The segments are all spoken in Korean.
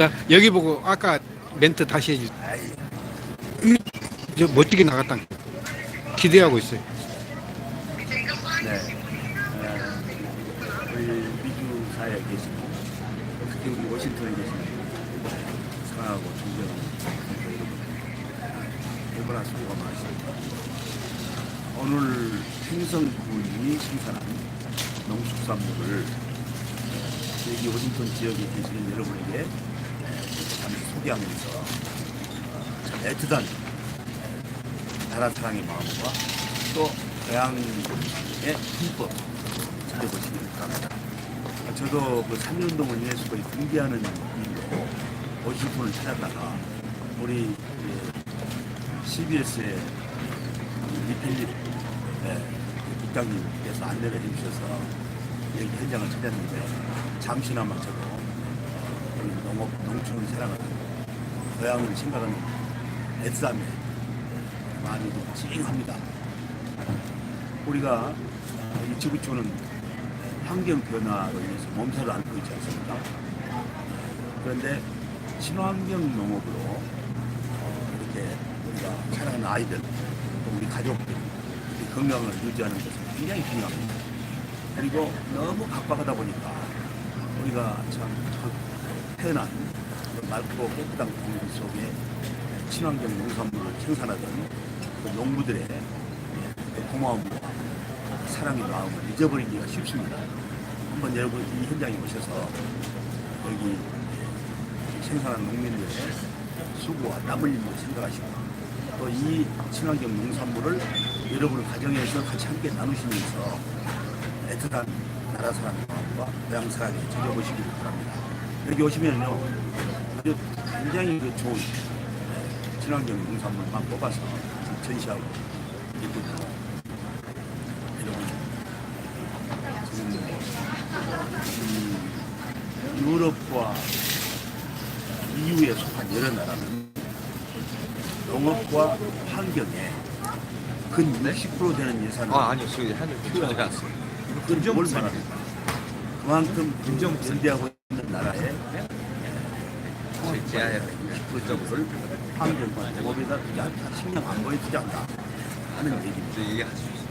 자 여기 보고 아까 멘트 다시 해주. 저 멋지게 나갔다. 기대하고 있어요. 네. 우리 워싱턴에 계시는 사랑하고 존경하는 여러분 얼마나 수고가 많으십니까 오늘 행성군이 생산한 농축산물을 여기 워싱턴 지역에 계시는 여러분에게 소개하면서 어, 참 애틋한 나라 사랑의 마음과 또 고향의 힘껏 지켜보시기 바랍니다. 저도 그 3년동을 위해서 거의 준비하는 일로 워싱턴을 찾았다가 우리 CBS의 리필립 국장님께서 안내를 해주셔서 여기 현장을 찾았는데 잠시나마 저도 우리 농업, 농촌을 사랑하는 고향을 생각하는 애쌈에 많이 좀 찡합니다. 우리가 이 지구촌은 환경 변화로 인해서 몸살을 앓고 있지 않습니까? 그런데 친환경 농업으로 어, 이렇게 우리가 사랑하는 아이들, 또 우리 가족들, 우리 건강을 유지하는 것은 굉장히 중요합니다. 그리고 너무 각박하다 보니까 우리가 참 태어난 그 맑고 깨끗한 공기 속에 친환경 농산물을 생산하던 그 농부들의 그 고마움과 사랑의 마음을 잊어버리기가 쉽습니다. 한번 여러분 이 현장에 오셔서 여기 생산한 농민들의 수고와 땀 흘림을 생각하시고 또 이 친환경 농산물을 여러분 가정에서 같이 함께 나누시면서 애틋한 나라 사랑의 마음과 고향 사랑에 젖어보시기를 바랍니다. 여기 오시면요 아주 굉장히 그 좋은 친환경 농산물만 뽑아서 전시하고 지금 이 유럽과 EU에 속한 여러 나라는 농업과 환경에 근 60% 되는 예산을 아 아니요 저희 하늘 투여하고 있습니다. 그건 뭘 말합니까? 그만큼 김정 연대하고 있는 나라에 제아야 60%를 환경과 농업에다 투자 신경 안 보여 투자한다 하는 얘기입니다. 저 얘기할 수 있어요.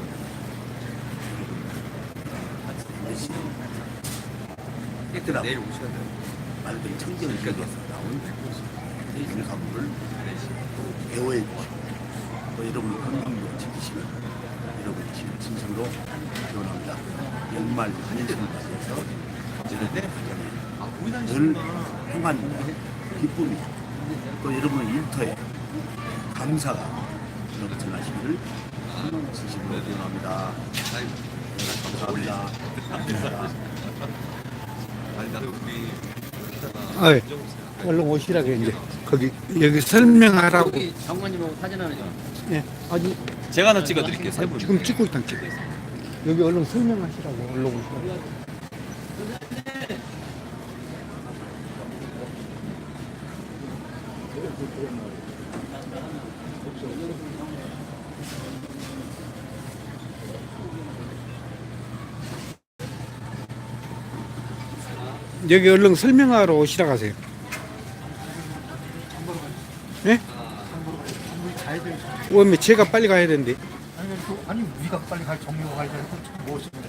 대신 깨끗 내일 오셔야 돼요. 말 그대로 청정지역에서 나온 이 농산물을 배워해 주시고 또 여러분 건강도 지키시면 여러분 진- 진심으로 기원합니다. 연말 한일신을 맞이해서 여러분의 가정에 늘 평안과 기쁨이 또 여러분의 일터에 감사가 넘쳐나시기를 진심으로 기원합니다. 감사합니다. 감사합니다. 아니 나도 우리 아, 얼른 오시라고 이제 거기 여기 설명하라고. 여기 장관님하고 사진 하나 좀. 예, 아니 제가 하나 찍어드릴게요. 세 분. 지금 찍고 있다 찍고. 여기 얼른 설명하시라고 얼른 오시라고. 여기 얼른 설명하러 오시라고 하세요. 예? 왜 제가 빨리 가야 되는데? 아니, 그, 우리가 빨리 갈 정리가 가야 되는 건 무엇입니까?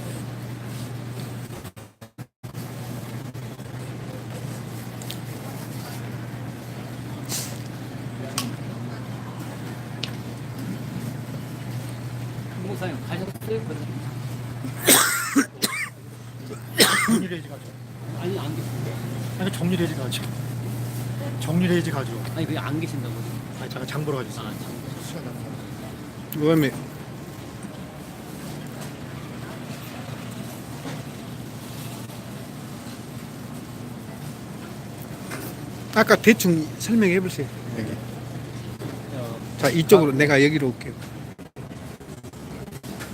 목사님 가셨어요? 정리레이지 가죠. 아니 안 계신데. 아니 정리레이지 가죠. 정리레이지 가죠. 아니 그게 안 계신다고. 아니 제가 장 보러 아. 참. 시간 남았어요. 그다음에 아까 대충 설명해 보세요. 여기. 어, 자 이쪽으로 내가 여기로 올게요.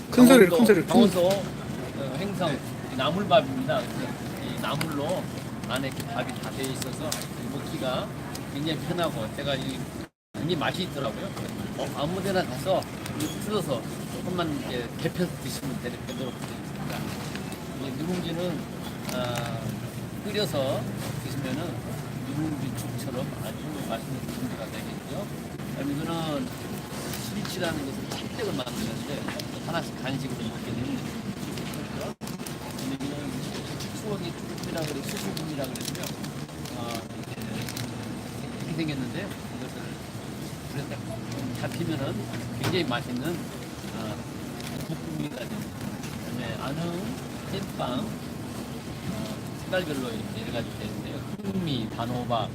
큰 소리를 큰 소리를. 큰 강원도 어, 행성 이 나물밥입니다. 이 나물로 안에 이렇게 밥이 다돼 있어서 이 먹기가 굉장히 편하고 제가 이 굉장히 맛이 있더라고요. 어, 아무데나 가서 뜯어서 조금만 이제 데펴서 드시면 되- 되도록 되어. 이 누룽지는 아, 끓여서 드시면은 누룽지 죽처럼 아주 맛있는 누룽지가 되겠죠. 이거는 스리치라는 것은 찹떡을 만드는데 하나씩 간식으로 먹게. 여기는 추억이 쭈꾸미라 그래 수수금이라 그러고요. 어, 이렇게, 이렇게 생겼는데 이것을 불에다 좀 잡히면은 굉장히 맛있는 어, 볶음이가 됩니다. 그다음에 안흥, 찐빵, 어, 색깔별로 이렇게 여러 가지 되는데요. 흑미, 단호박,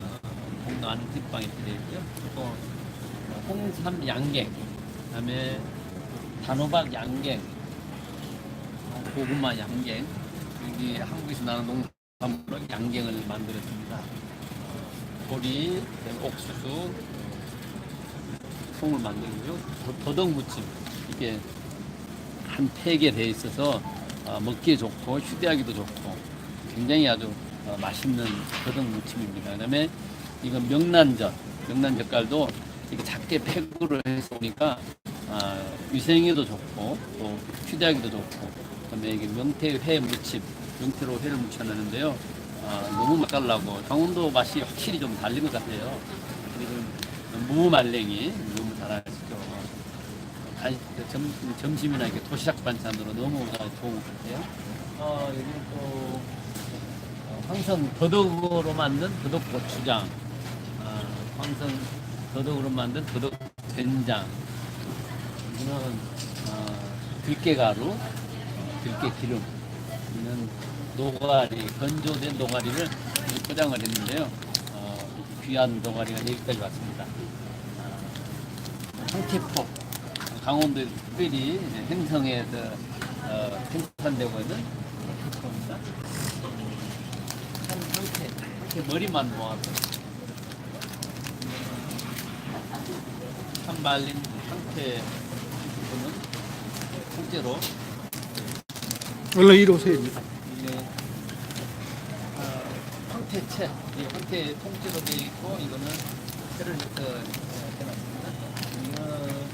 어, 공안 찐빵 이렇게 되어 있고요. 또 어, 홍삼 양갱, 그다음에 단호박 양갱, 어, 고구마 양갱, 여기 한국에서 나는 농산물로 양갱을 만들었습니다. 보리, 옥수수, 송을 만들고요. 더- 더덕 무침 이게 한 팩에 돼 있어서 어, 먹기에 좋고 휴대하기도 좋고 굉장히 아주 어, 맛있는 더덕 무침입니다. 그다음에 이건 명란젓, 명란젓갈도 이렇게 작게 팩으로 해서 오니까 아, 위생에도 좋고 또 휴대하기도 좋고 그다음에 이게 명태회 무침, 명태로 회를 무쳐놨는데요. 아, 너무 맛깔나고 강원도 맛이 확실히 좀 달린 것 같아요. 그리고 무말랭이 너무 잘 아시죠. 간- 그 점, 점심이나 이렇게 도시락 반찬으로 너무 좋은 것 같아요. 어, 여기는 또 어, 황선 더덕으로 만든 더덕 고추장, 아, 황선 더덕으로 만든 더덕 된장, 이거는 어, 들깨가루, 어, 들깨 기름, 이는 노가리, 건조된 노가리를 포장을 했는데요. 어, 귀한 노가리가 여기까지 왔습니다. 황태포, 강원도 특별히 행성에서 어, 생산되고 있는 황태포입니다. 한 황태, 황태 머리만 모아서 한 말린 황태 부분은 통째로 얼른 이리 오세요. 이게 어, 황태채, 이 황태 통째로 되어 있고 이거는 채를 해서 어, 해놨습니다. 이거는 어,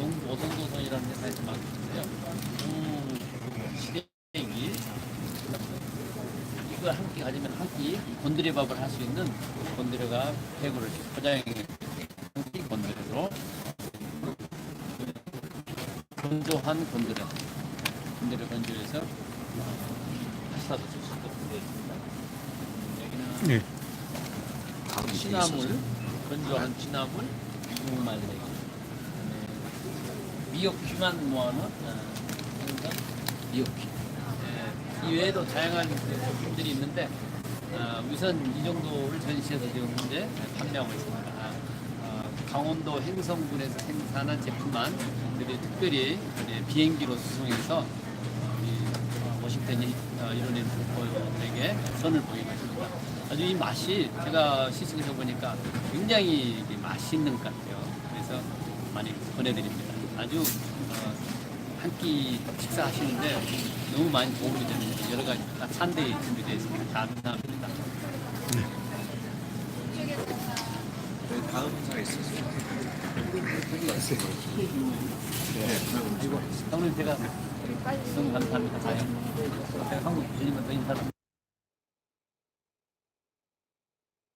용 오성도선이라는 회사에서 만드는데요. 음, 이걸 한 끼 가지면 한 끼 곤드레밥을 할 수 있는 곤드레가 100으로 포장해 한끼 곤드레로 건조한 곤드레 곤드레 건조해서 어, 파스타도 되어 있습니다. 여기는 네. 취나물 건조한 취나물 국말레기 그다음에 미역귀만 모아놓은 어, 생선 미역귀 예, 이 외에도 다양한 제품들이 있는데 어, 우선 이 정도를 전시해서 지금 현재 판매하고 있습니다. 어, 강원도 행성군에서 생산한 제품만 우리 특별히 우리 비행기로 수송해서 어, 워싱턴 이- 어, 이론인 부모에게 선을 보이고 있습니다. 아주 이 맛이 제가 시식해서 보니까 굉장히 맛있는 것 같아요. 그래서 많이 보내드립니다. 아주 어, 한끼 식사하시는데 너무 많이 도움이 되는 여러 가지 산들이 준비되어 있습니다. 감사합니다. 여기 형님 제가 너무 감사합니다. 제가 한국 더 인사합니다.